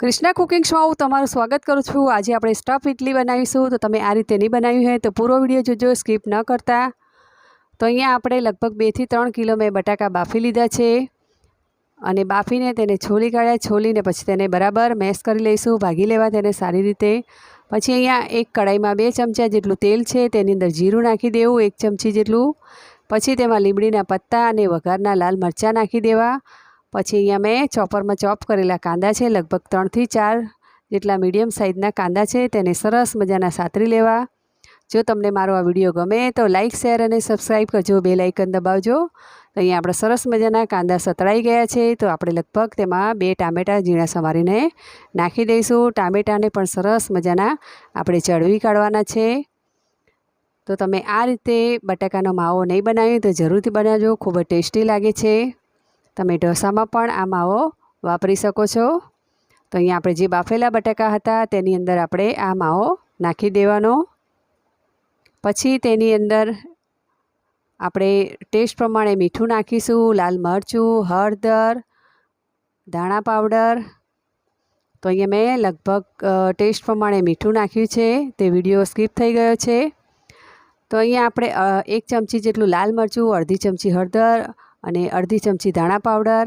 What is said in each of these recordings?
Krishna cooking શોમાં હું તમારું સ્વાગત કરું છું. આજે આપણે સ્ટફ ઇડલી બનાવીશું. તો તમે આ રીતે નહીં બનાવ્યું હોય તો પૂરો વીડિયો જોજો, સ્કીપ ન કરતા. તો અહીંયા આપણે લગભગ બેથી ત્રણ કિલો મેં બટાકા બાફી લીધા છે. અને બાફીને તેને છોલી કાઢ્યા. છોલીને પછી તેને બરાબર મેશ કરી લઈશું. ભાગી લેવા તેને સારી રીતે. પછી અહીંયા એક કડાઈમાં બે ચમચા જેટલું તેલ છે, તેની અંદર જીરું નાખી દેવું, એક ચમચી જેટલું. પછી તેમાં લીમડીના પત્તા અને વઘારના લાલ મરચાં નાખી દેવા. પછી અહીંયા મેં ચોપરમાં ચોપ કરેલા કાંદા છે, લગભગ ત્રણથી ચાર જેટલા મીડિયમ સાઇઝના કાંદા છે, તેને સરસ મજાના સાતરી લેવા. જો તમને મારો આ વીડિયો ગમે તો લાઇક શેર અને સબસ્ક્રાઈબ કરજો. બે લાઇકન દબાવજો. તો અહીંયા આપણે સરસ મજાના કાંદા સતળાઈ ગયા છે. તો આપણે લગભગ તેમાં બે ટામેટાં ઝીણા સમારીને નાખી દઈશું. ટામેટાને પણ સરસ મજાના આપણે ચડવી કાઢવાના છે. તો તમે આ રીતે બટાકાનો માવો નહીં બનાવ્યો તો જરૂરથી બનાવજો. ખૂબ જ ટેસ્ટી લાગે છે. તમે ઢોસામાં પણ આ માવો વાપરી શકો છો. તો અહીંયા આપણે જે બાફેલા બટાકા હતા, તેની અંદર આપણે આ માવો નાખી દેવાનો. પછી તેની અંદર આપણે ટેસ્ટ પ્રમાણે મીઠું નાખીશું, લાલ મરચું, હળદર, ધાણા પાવડર. તો અહીંયા મેં લગભગ ટેસ્ટ પ્રમાણે મીઠું નાખ્યું છે, તે વીડિયો સ્કીપ થઈ ગયો છે. તો અહીંયા આપણે એક ચમચી જેટલું લાલ મરચું, અડધી ચમચી હળદર અને અડધી ચમચી ધાણા પાવડર,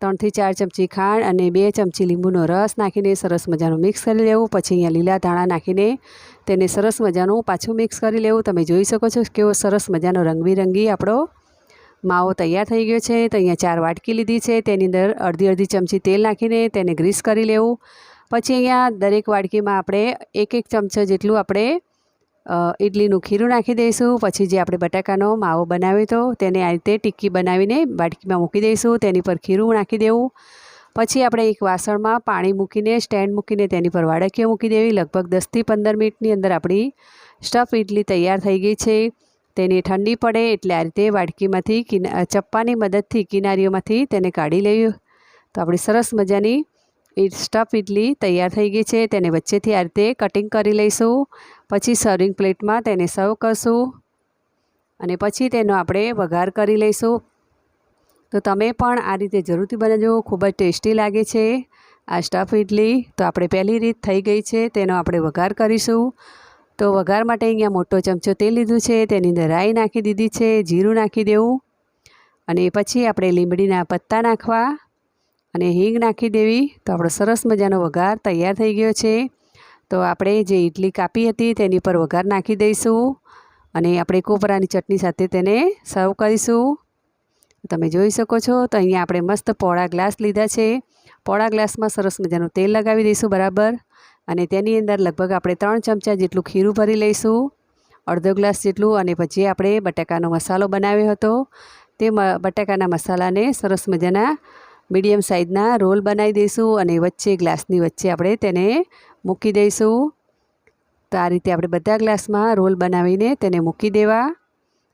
ત્રણથી ચાર ચમચી ખાંડ અને બે ચમચી લીંબુનો રસ નાખીને સરસ મજાનું મિક્સ કરી લેવું. પછી અહીંયા લીલા ધાણા નાખીને તેને સરસ મજાનું પાછું મિક્સ કરી લેવું. તમે જોઈ શકો છો કેવો સરસ મજાનો રંગબેરંગી આપણો માવો તૈયાર થઈ ગયો છે. તો અહીંયા ચાર વાટકી લીધી છે. તેની અંદર અડધી અડધી ચમચી તેલ નાખીને તેને ગ્રીસ કરી લેવું. પછી અહીંયા દરેક વાટકીમાં આપણે એક એક ચમચો જેટલું આપણે ઇડલીનું ખીરું નાખી દઈશું, પછી જે આપણે બટાકાનો માવો બનાવ્યો હતો તેને આ રીતે ટિક્કી બનાવીને બાટકીમાં મૂકી દઈશું, તેની પર ખીરું નાખી દેવું. પછી આપણે એક વાસણમાં પાણી મૂકીને, સ્ટેન્ડ મૂકીને તેની પર વાડકીઓ મૂકી દેવી. લગભગ દસથી પંદર મિનિટની અંદર આપણી સ્ટફ ઇડલી તૈયાર થઈ ગઈ છે. તેને ઠંડી પડે એટલે આ રીતે વાડકીમાંથી કિના ચપ્પાની મદદથી, કિનારીઓમાંથી તેને કાઢી લેવી. તો આપણી સરસ મજાની સ્ટફ ઇડલી તૈયાર થઈ ગઈ છે. તેને વચ્ચેથી આ રીતે કટિંગ કરી લઈશું. પછી સર્વિંગ પ્લેટમાં તેને સર્વ કરશું. અને પછી તેનો આપણે વઘાર કરી લઈશું. તો તમે પણ આ રીતે જરૂરથી બનાવજો. ખૂબ જ ટેસ્ટી લાગે છે આ સ્ટફ ઇડલી તો આપણે પહેલી રીત થઈ ગઈ છે. તેનો આપણે વઘાર કરીશું. તો વઘાર માટે અહીંયા મોટો ચમચો તેલ લીધું છે. તેની અંદર રાઈ નાખી દીધી છે. જીરું નાખી દેવું. અને પછી આપણે લીમડીના પત્તા નાખવા. અને હિંગ નાખી દેવી. તો આપણો સરસ મજાનો વઘાર તૈયાર થઈ ગયો છે. તો આપણે જે ઇડલી કાપી હતી તેની પર વઘાર નાખી દઈશું અને આપણે કોપરાની ચટણી સાથે તેને સર્વ કરીશું. તમે જોઈ શકો છો, તો અહીંયા આપણે મસ્ત પોળા ગ્લાસ લીધા છે. પોળા ગ્લાસમાં સરસ મજાનું તેલ લગાવી દઈશું બરાબર. અને તેની અંદર લગભગ આપણે ત્રણ ચમચા જેટલું ખીરું ભરી લઈશું. અડધો ગ્લાસ જેટલું અને પછી આપણે બટાકાનો મસાલો બનાવ્યો હતો. તે બટાકાના મસાલાને સરસ મજાના મીડિયમ સાઇઝના રોલ બનાવી દઈશું અને વચ્ચે ગ્લાસની વચ્ચે આપણે તેને મૂકી દઈશું. તો આ રીતે આપણે બધા ગ્લાસમાં રોલ બનાવીને તેને મૂકી દેવા.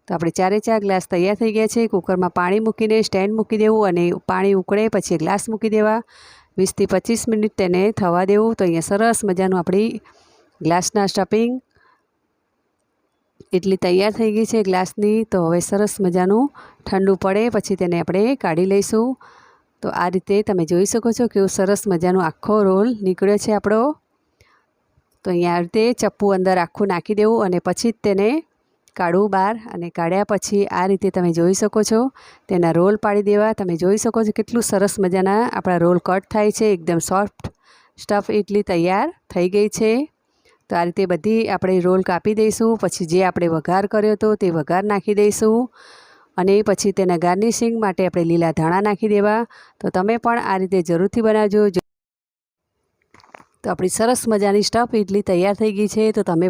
તો આપણે ચારે ચાર ગ્લાસ તૈયાર થઈ ગયા છે. કુકરમાં પાણી મૂકીને સ્ટેન્ડ મૂકી દેવું અને પાણી ઉકળે પછી ગ્લાસ મૂકી દેવા. વીસથી પચીસ મિનિટ તેને થવા દેવું. તો અહીંયા સરસ મજાનું આપણી ગ્લાસના સ્ટફિંગ એટલી તૈયાર થઈ ગઈ છે ગ્લાસની. તો હવે સરસ મજાનું ઠંડુ પડે પછી તેને આપણે કાઢી લઈશું. તો આ રીતે તમે જોઈ શકો છો કેવું સરસ મજાનો આખો રોલ નીકળ્યો છે આપણો. તો અહીંયા રીતે ચપ્પુ અંદર આખું નાખી દેવું અને પછી જ તેને કાઢવું બહાર અને કાઢ્યા પછી આ રીતે તમે જોઈ શકો છો. તેના રોલ પાડી દેવા. તમે જોઈ શકો છો કેટલું સરસ મજાના આપણા રોલ કટ થાય છે. એકદમ સોફ્ટ સ્ટફ ઇડલી તૈયાર થઈ ગઈ છે. તો આ રીતે બધી આપણે રોલ કાપી દઈશું. પછી જે આપણે વઘાર કર્યો હતો તે વઘાર નાખી દઈશું. અને પછી તેના ગાર્નિશિંગ માટે આપણે લીલા ધાણા નાખી દેવા. તો તમે પણ આ રીતે જરૂરથી બનાવજો. તો આપણી સરસ મજાની સ્ટફ ઇડલી તૈયાર થઈ ગઈ છે. તો તમે